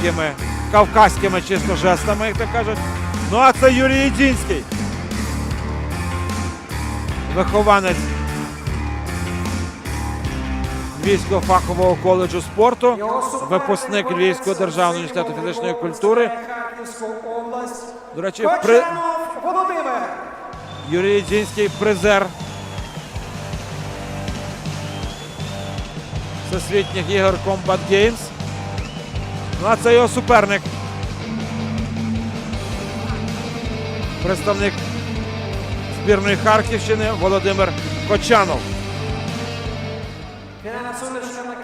такими кавказькими чисто жестами, як то кажуть. Ну а це Юрій Єдінський. Вихованець Львівського фахового коледжу спорту, випускник Львівського державного університету фізичної культури. До речі, при... Юрій Єдінський призер Всесвітніх ігор Combat Games. Ну, а це його суперник. Представник збірної Харківщини Володимир Кочанов. Фінальна сутичка на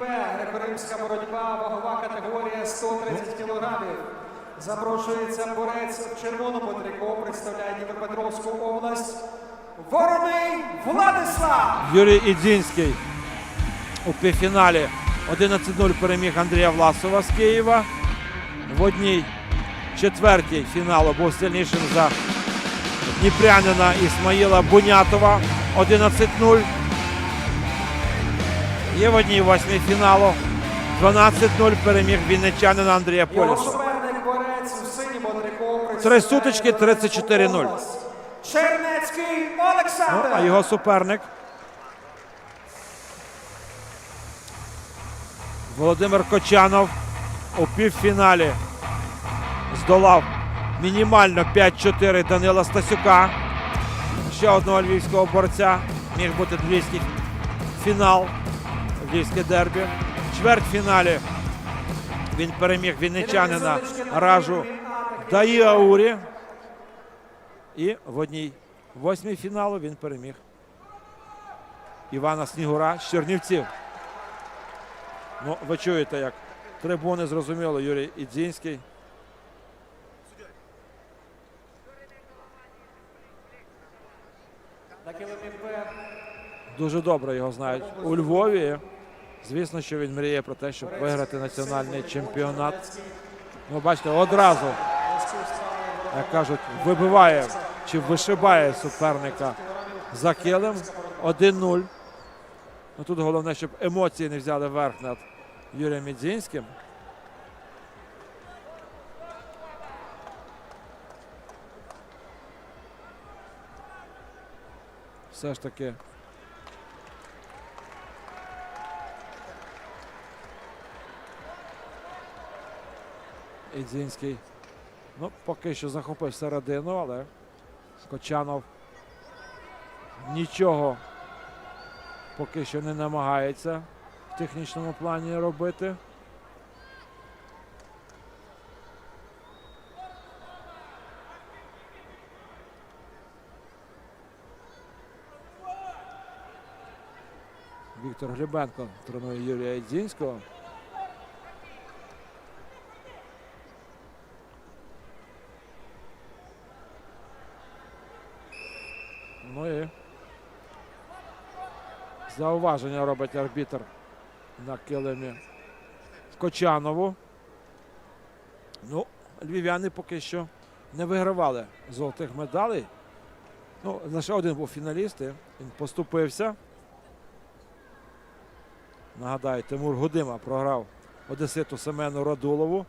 Б. Греко-римська боротьба, вагова категорія 130 кілограмів. Запрошується борець в червоному трико, представляє Дніпропетровську область. Вороний Владислав. Юрій Ідзінський у півфіналі 11-0 переміг Андрія Власова з Києва. В одній четвертій фіналу був сильнішим за дніпрянина Ісмаїла Бунятова 11-0. І в одній восьмій фіналу 12-0 переміг вінничанина Андрія трико. Три сутички, 34-0. область. Чернецький Ну, а його суперник Володимир Кочанов у півфіналі здолав мінімально 5-4 Данила Стасюка. Ще одного львівського борця. Міг бути львівський фінал, львівське дербі. В чвертьфіналі він переміг вінничанина Ражу Даїаурі. І в одній восьмій фіналу він переміг Івана Снігура з Чернівців. Ну, ви чуєте, як трибуни зрозуміло, Юрій Ідзінський. Дуже добре його знають у Львові. Звісно, що він мріє про те, щоб виграти національний чемпіонат. Ну, бачите, одразу, як кажуть, вибиває чи вишибає суперника за килим 1-0. Ну, тут головне, щоб емоції не взяли верх над Юрієм Ідзінським. Все ж таки Ідзінський. Ну, поки що захопив середину, але Кочанов нічого поки що не намагається технічному плані робити. Віктор Глібенко тренує Юрія Ідзінського. Ну і зауваження робить арбітр на килимі Кочанову. Ну, львів'яни поки що не вигравали золотих медалей. Ну, лише один був фіналіст, він поступився. Нагадаю, Тимур Гудима програв Одеситу Семену Радулову.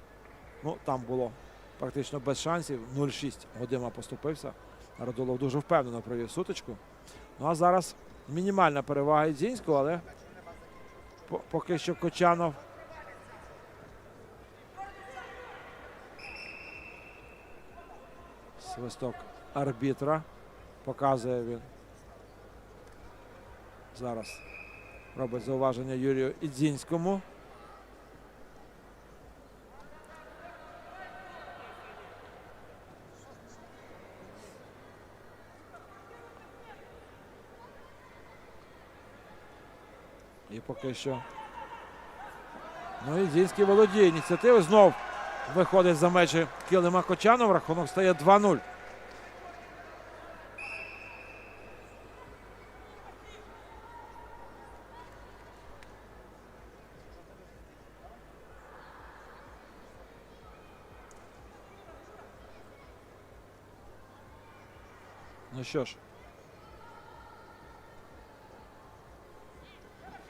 Ну, там було практично без шансів. 0-6 Гудима поступився. Радулов дуже впевнено провів сутичку. Ну а зараз мінімальна перевага Ідзінського, але поки що Кочанов. Свисток арбітра. Показує він. Зараз робить зауваження Юрію Ідзінському. І поки що. Ну, Ідзінський володіє ініціативою. Знов виходить за межі Килима Кочанов. Рахунок стає 2-0. Ну що ж.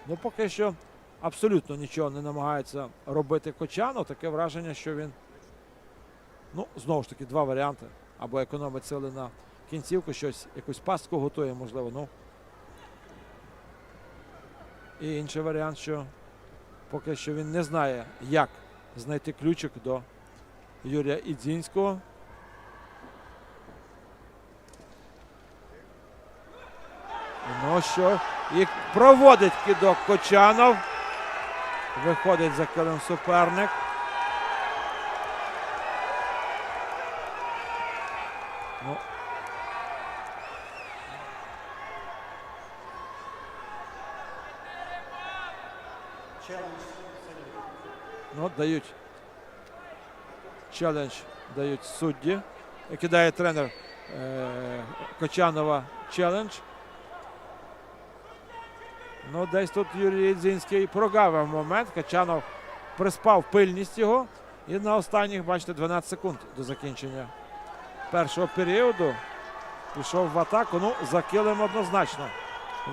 Ну, поки що абсолютно нічого не намагається робити Кочанов. Таке враження, що він, ну, знову ж таки, два варіанти. Або економить сили на кінцівку, щось, якусь пастку готує, можливо. Ну. І інший варіант, що поки що він не знає, як знайти ключик до Юрія Ідзінського. Ну що, і проводить кидок Кочанов. Виходить за килим суперник. Ну, ну, дають челендж дають судді. Кидає тренер е, Кочанова челендж. Ну, десь тут Юрій Єдзінський прогавив момент. Качанов приспав пильність його. І на останніх, бачите, 12 секунд до закінчення першого періоду. Пішов в атаку. Ну, за килим однозначно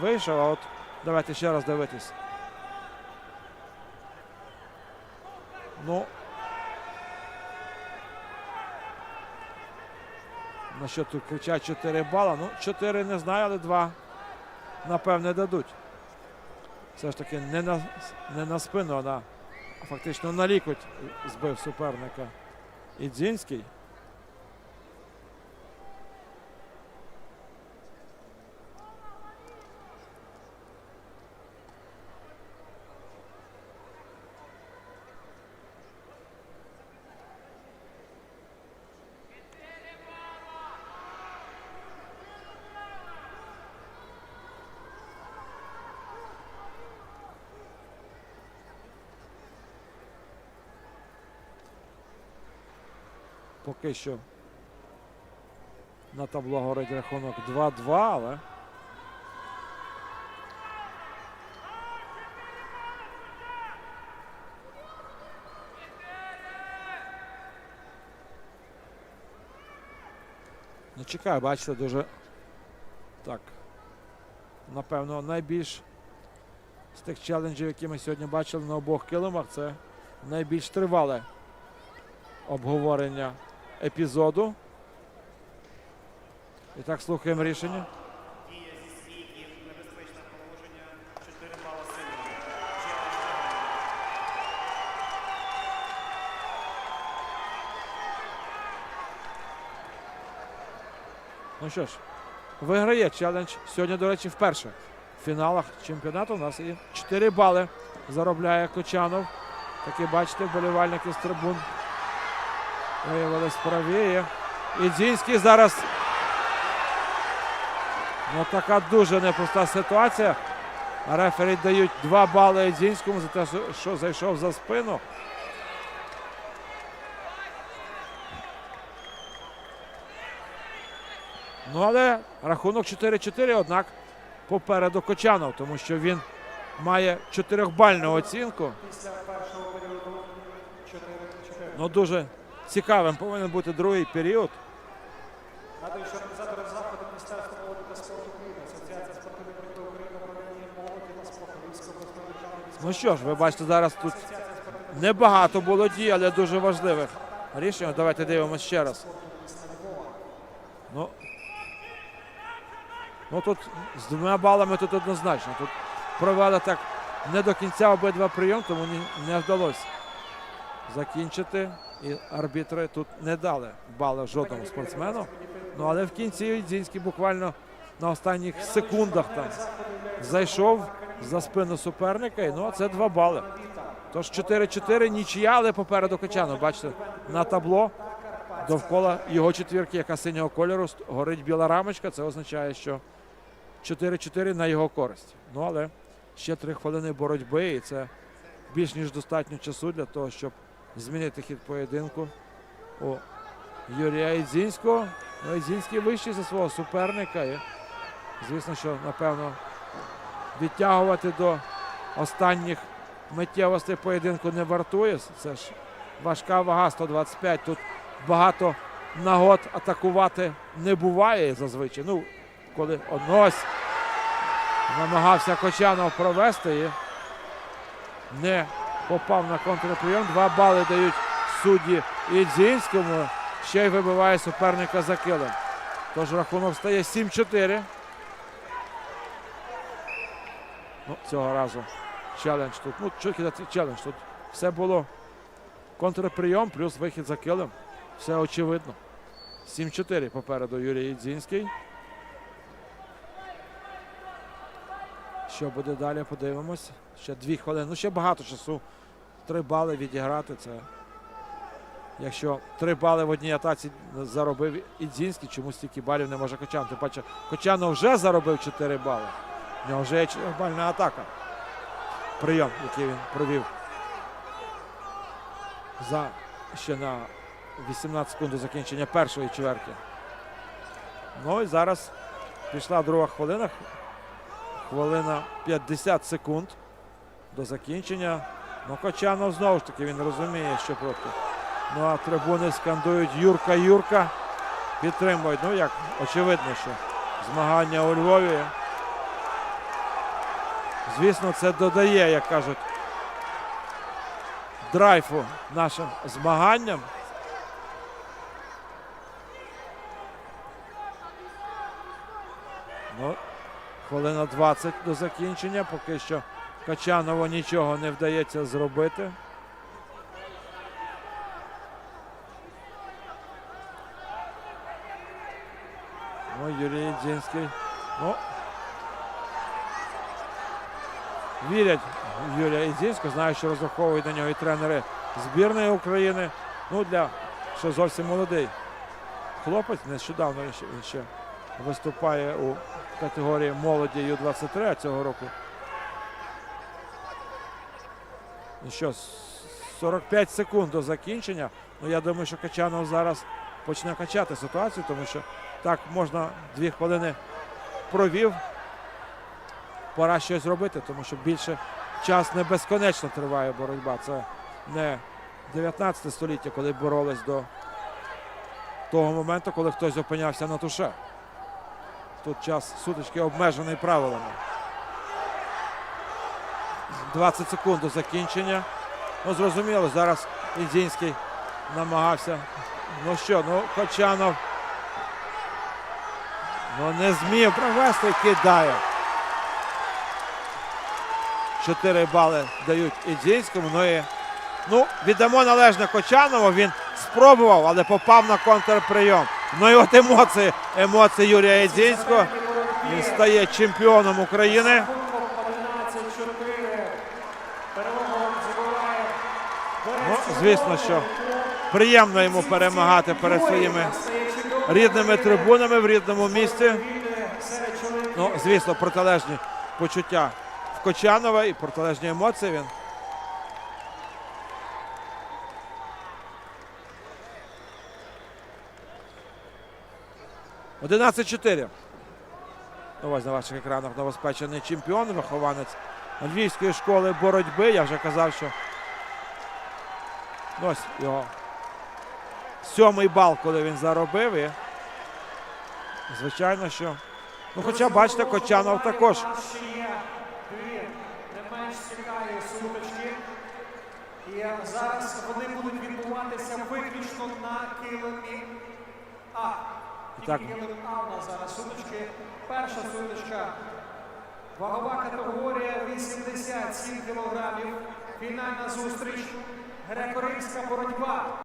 вийшов. А от давайте ще раз дивитись. Ну. На що тут кричать 4 бала? Ну, 4 не знаю, але 2 напевне дадуть. Все ж таки не на, не на спину, а на, фактично на лікоть збив суперника Ідзінський. Поки що на табло горить рахунок 2-2, але Ну, чекаю, бачите, дуже так. Напевно, найбільш з тих челенджів, які ми сьогодні бачили на обох килимах, це найбільш тривале обговорення епізоду. І так слухаємо рішення. Дія зі стійки, небезпечне положення, 4 бала сили. Ну що ж, виграє челендж. Сьогодні, до речі, вперше в фіналах чемпіонату у нас і 4 бали заробляє Кочанов. Такі, бачите, вболівальники з трибун виявились праві. І Дзінський зараз. Ну, така дуже непроста ситуація. Рефері дають 2 бали Ідзінському за те, що- зайшов за спину. Ну, але рахунок 4-4, однак попереду Кочанов, тому що він має чотирьохбальну оцінку. Після першого періоду 4-4. Ну, дуже цікавим повинен бути другий період. Нагадую, що організатори заходу Міністерства молоді та спорту України, Асоціація спортивних боротьби України, управління молоді та спорту, Львівської обласної державної Ну що ж, ви бачите, зараз тут небагато було дій, але дуже важливих рішень. Давайте дивимося ще раз. Ну, ну тут з двома балами тут однозначно. Тут провели так не до кінця обидва прийом, тому не вдалося закінчити. І арбітри тут не дали бали жодному спортсмену. Ну але в кінці Дзінський буквально на останніх секундах там зайшов за спину суперника. І ну, це два бали. Тож 4-4 нічия, але попереду Качанов. Бачите, на табло довкола його четвірки, яка синього кольору, горить біла рамочка. Це означає, що 4-4 на його користь. Ну але ще три хвилини боротьби, і це більш ніж достатньо часу для того, щоб змінити хід поєдинку у Юрія Ідзінського. Ну, Ідзінський вищий за свого суперника. І, звісно, що напевно відтягувати до останніх миттєвостей поєдинку не вартує. Це ж важка вага 125. Тут багато нагод атакувати не буває зазвичай. Ну, коли однось намагався Кочанов провести. І не попав на контрприйом. Два бали дають судді Ідзінському. Ще й вибиває суперника за килим. Тож рахунок стає 7-4. Ну, цього разу челендж тут. Ну, що челендж? Тут все було контрприйом плюс вихід за килим. Все очевидно. 7-4 попереду Юрій Ідзінський. Що буде далі, подивимось. Ще дві хвилини. Ну, ще багато часу. Три бали відіграти. Це. Якщо три бали в одній атаці заробив Ідзінський, чому стільки балів не може Кочан. Тим паче, Кочанов вже заробив 4 бали. У нього вже є бальна атака. Прийом, який він провів. За ще на 18 секунд до закінчення першої чверті. Ну і зараз пішла друга хвилина. Хвилина 50 секунд до закінчення. Ну, Кочанов знову ж таки він розуміє, що проти. Ну а трибуни скандують Юрка, Юрка. Підтримують. Ну як очевидно, що змагання у Львові. Звісно, це додає, як кажуть, драйфу нашим змаганням. Ну, хвилина 20 до закінчення. Поки що Качанову нічого не вдається зробити. Ну, Юрій Дзінський. Ну, вірять Юрія Ідзінського, знають, що розраховують на нього і тренери збірної України. Ну, для ще зовсім молодий хлопець. Нещодавно ще виступає у категорії молоді Ю-23 цього року. Ну що, 45 секунд до закінчення. Ну, я думаю, що Качанов зараз почне качати ситуацію, тому що так можна дві хвилини провів. Пора щось робити, тому що більше час не безконечно триває боротьба. Це не 19 століття, коли боролись до того моменту, коли хтось опинявся на туше. Тут час сутички обмежений правилами. 20 секунд до закінчення. Ну, зрозуміло, зараз Індзінський намагався. Ну що, ну Кочанов ну, не зміг провести, кидає. 4 бали дають Ідзінському. Ну і ну, віддамо належне Кочанову. Він спробував, але попав на контрприйом. Ну і от емоції, емоції Юрія Ідзінського. Він стає чемпіоном України. Рахунком 11-4. Перемогу Ну, звісно, що приємно йому перемагати перед своїми рідними трибунами в рідному місті. Ну, звісно, протилежні почуття в Кочанова і протилежні емоції він. Одинадцять чотири. Ось на ваших екранах новоспечений чемпіон, вихованець Львівської школи боротьби. Я вже казав, що ось його сьомий бал, коли він заробив. І, звичайно, що Ну, хоча, бачите, Кочанов також. І зараз вони будуть відбуватися виключно на килимі А. І так. Зараз сутички. Перша судочка. Вагова категорія 87 кілограмів. Фінальна зустріч. Греко-римська боротьба.